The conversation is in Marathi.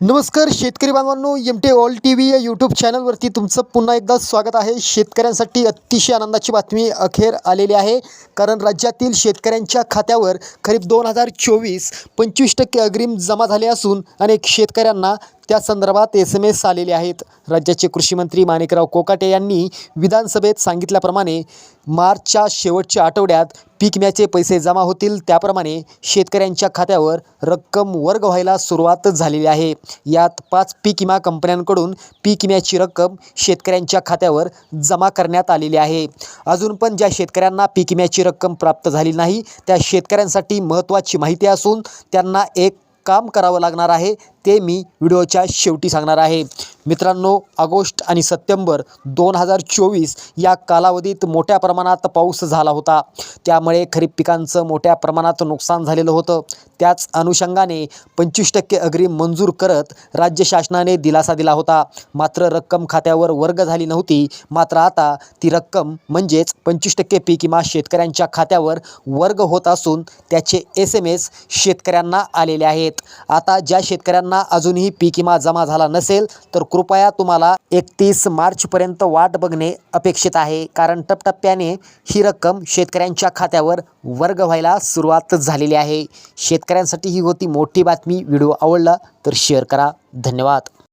नमस्कार शेतकरी बांधवांनो M T all T V या यूट्यूब चॅनलवरती तुमचं पुन्हा एकदा स्वागत आहे. शेतकऱ्यांसाठी अतिशय आनंदाची बातमी अखेर आलेली आहे. कारण राज्यातील शेतकऱ्यांच्या खात्यावर खरीप दोन हजार चोवीस पंचवीस टक्के अग्रिम जमा झाले असून अनेक शेतकऱ्यांना त्या संदर्भात एस एम एस आलेले आहेत. राज्याचे कृषीमंत्री माणिकराव कोकाटे यांनी विधानसभेत सांगितल्याप्रमाणे मार्चच्या शेवटच्या आठवड्यात पीक विम्याचे पैसे जमा होतील. त्याप्रमाणे शेतकऱ्यांच्या खात्यावर रक्कम वर्ग व्हायला सुरुवात झालेली आहे. यात पाच पीक विमा कंपन्यांकडून पीक विम्याची रक्कम शेतकऱ्यांच्या खात्यावर जमा करण्यात आलेली आहे. अजून पण ज्या शेतकऱ्यांना पीक विम्याची रक्कम प्राप्त झाली नाही त्या शेतकऱ्यांसाठी महत्त्वाची माहिती असून त्यांना एक काम करावं लागणार आहे ते मी व्हिडिओच्या शेवटी सांगणार आहे. मित्रांनो ऑगस्ट आणि सप्टेंबर दोन हजार चोवीस या कालावधीत मोठ्या प्रमाणात पाऊस झाला होता. त्यामुळे खरीप पिकांचं मोठ्या प्रमाणात नुकसान झालेलं होतं. त्याच अनुषंगाने पंचवीस टक्के अग्रिम मंजूर करत राज्य शासनाने दिलासा दिला होता. मात्र रक्कम खात्यावर वर्ग झाली नव्हती. मात्र आता ती रक्कम म्हणजेच पंचवीस टक्के पीक विमा शेतकऱ्यांच्या खात्यावर वर्ग होत असून त्याचे एस एम एस शेतकऱ्यांना आलेले आहेत. आता ज्या शेतकऱ्यांना अजूनही पीक विमा जमा झाला नसेल तर कृपया तुम्हाला एकतीस मार्चपर्यंत वाट बघणे अपेक्षित आहे. कारण टप्प्याने ही रक्कम शेतकऱ्यांच्या खात्यावर वर्ग व्हायला सुरुवात झालेली आहे. शेतकऱ्यांसाठी ही होती मोठी बातमी. व्हिडिओ आवडला तर शेअर करा. धन्यवाद.